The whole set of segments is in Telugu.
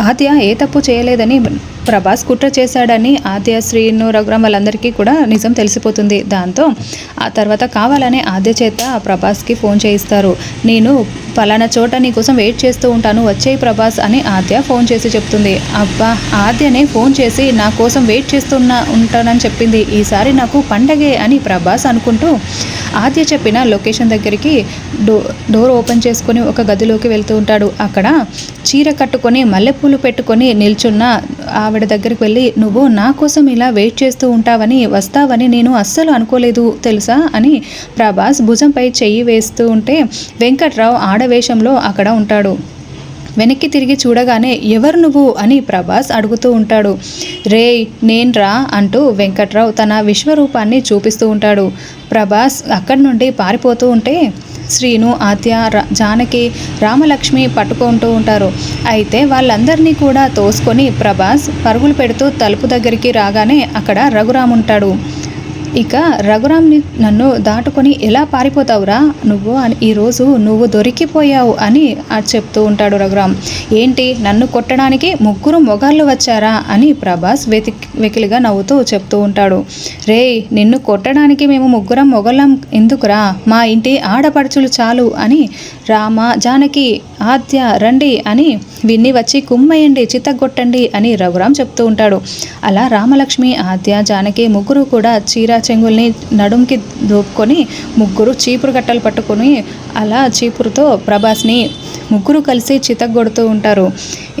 ఆద్య ఏ తప్పు చేయలేదని ప్రభాస్ కుట్ర చేశాడని ఆద్య శ్రీను రఘురామ్ వాళ్ళందరికీ కూడా నిజం తెలిసిపోతుంది దాంతో. ఆ తర్వాత కావాలనే ఆద్య చేత ప్రభాస్కి ఫోన్ చేయిస్తారు. నేను పలానా చోట నీ కోసం వెయిట్ చేస్తూ ఉంటాను వచ్చేయి ప్రభాస్ అని ఆద్య ఫోన్ చేసి చెప్తుంది. అబ్బా ఆద్యనే ఫోన్ చేసి నా కోసం వెయిట్ చేస్తున్నా ఉంటానని చెప్పింది. ఈసారి నాకు పండగే అని ప్రభాస్ అనుకుంటూ ఆద్య చెప్పిన లొకేషన్ దగ్గరికి డో డోర్ ఓపెన్ చేసుకొని ఒక గదిలోకి వెళ్తూ ఉంటాడు. అక్కడ చీర కట్టుకొని మల్లెపూలు పెట్టుకొని నిల్చున్న ఆవిడ దగ్గరికి వెళ్ళి నువ్వు నా కోసం ఇలా వెయిట్ చేస్తూ ఉంటావని వస్తావని నేను అస్సలు అనుకోలేదు తెలుసా? అని ప్రభాస్ భుజంపై చెయ్యి వేస్తూ ఉంటే వెంకట్రావు ఆడవేషంలో అక్కడ ఉంటాడు. వెనక్కి తిరిగి చూడగానే ఎవరు నువ్వు? అని ప్రభాస్ అడుగుతూ ఉంటాడు. రే నేన్రా? అంటూ వెంకట్రావు తన విశ్వరూపాన్ని చూపిస్తూ ఉంటాడు. ప్రభాస్ అక్కడి నుండి పారిపోతూ ఉంటే శ్రీను ఆద్య జానకి రామలక్ష్మి పట్టుకుంటూ ఉంటారు. అయితే వాళ్ళందరినీ కూడా తోసుకొని ప్రభాస్ పరుగులు పెడుతూ తలుపు దగ్గరికి రాగానే అక్కడ రఘురామ్ ఉంటాడు. ఇక రఘురామ్ని నన్ను దాటుకొని ఎలా పారిపోతావురా? నువ్వు అని ఈరోజు నువ్వు దొరికిపోయావు అని చెప్తూ ఉంటాడు రఘురామ్. ఏంటి? నన్ను కొట్టడానికి ముగ్గురు మొగాళ్ళు వచ్చారా? అని ప్రభాస్ వెతి వెకిలిగా నవ్వుతూ చెప్తూ ఉంటాడు. రే నిన్ను కొట్టడానికి మేము ముగ్గురం మొగలం ఎందుకురా? మా ఇంటి ఆడపడుచులు చాలు అని రామ జానకి ఆద్య రండి అని విన్ని వచ్చి కుమ్మేయండి చిత్తగొట్టండి అని రఘురామ్ చెప్తూ ఉంటాడు. అలా రామలక్ష్మి ఆద్య జానకి ముగ్గురు కూడా చీర చెంగుల్ని నడుంకి దూపుకొని ముగ్గురు చీపురు కట్టలు పట్టుకొని అలా చీపురుతో ప్రభాస్ని ముగ్గురు కలిసి చితగొడుతూ ఉంటారు.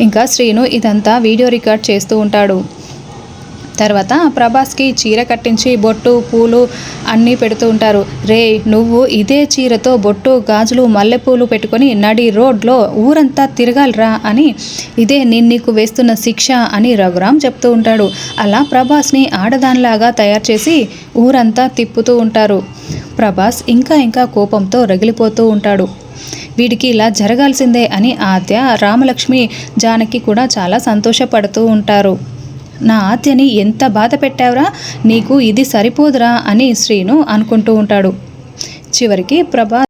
ఇంకా శ్రీను ఇదంతా వీడియో రికార్డ్ చేస్తూ ఉంటాడు. తర్వాత ప్రభాస్కి చీర కట్టించి బొట్టు పూలు అన్నీ పెడుతూ ఉంటారు. రే నువ్వు ఇదే చీరతో బొట్టు గాజులు మల్లెపూలు పెట్టుకొని నడి రోడ్లో ఊరంతా తిరగాలరా అని ఇదే నేను నీకు వేస్తున్న శిక్ష అని రఘురామ్ చెప్తూ ఉంటాడు. అలా ప్రభాస్ని ఆడదానిలాగా తయారు చేసి ఊరంతా తిప్పుతూ ఉంటారు. ప్రభాస్ ఇంకా ఇంకా కోపంతో రగిలిపోతూ ఉంటాడు. వీడికి ఇలా జరగాల్సిందే అని ఆద్య రామలక్ష్మి జానకి కూడా చాలా సంతోషపడుతూ ఉంటారు. నా ఆత్యని ఎంత బాధ పెట్టావురా? నీకు ఇది సరిపోదురా అని శ్రీను అనుకుంటూ ఉంటాడు. చివరికి ప్రభా